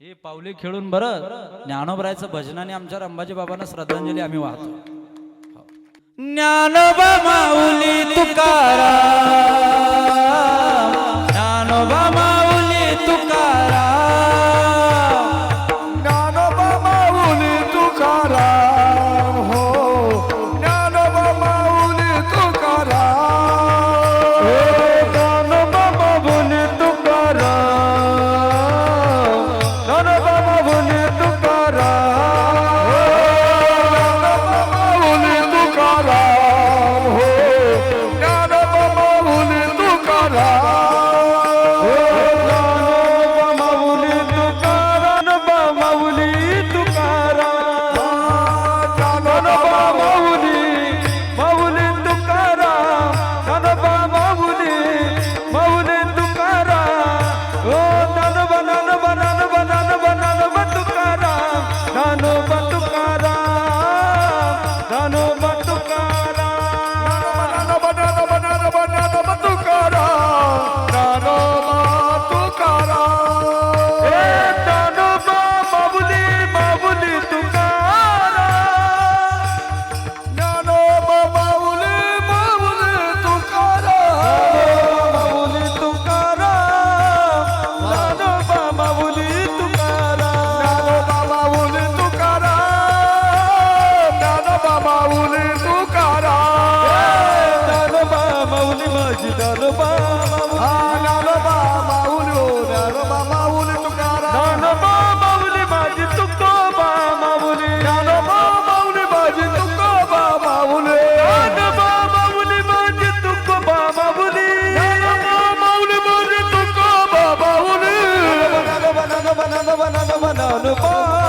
हे पावले खेळून बरं ज्ञानोबरायचं भजन आणि आमच्या अंबाजी बाबांना श्रद्धांजली आम्ही वाहतो. हो. ज्ञानोबा माऊली तुकारा ज्ञानोबा हा ज्ञानोबा माऊली हो ज्ञानोबा माऊली तुकाराम. ज्ञानोबा माऊली माझी तुकोबा माऊली. ज्ञानोबा माऊली माझी तुकोबा माऊली. ज्ञानोबा माऊली माझी तुकोबा माऊली. ज्ञानोबा माऊली माझी तुकोबा माऊली. ज्ञानोबा ज्ञानोबा ज्ञानोबा ज्ञानोबा ज्ञानोबा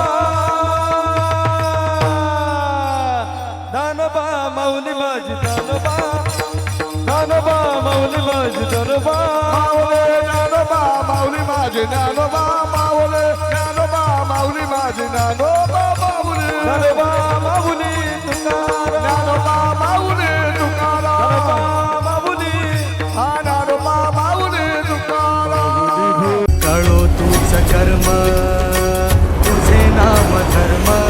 माझी ज्ञानोबा माऊले ज्ञानोबा माऊली माझी ज्ञानोबा माऊले ज्ञानोबा माऊली माझी ज्ञानोबा माऊली ज्ञानोबा माऊली तुकाराम. ज्ञानोबा माऊली तुकाराम. माऊली हा ज्ञानोबा माऊली तुकाराम. कळो तूच कर्म तुझे नाम धर्म.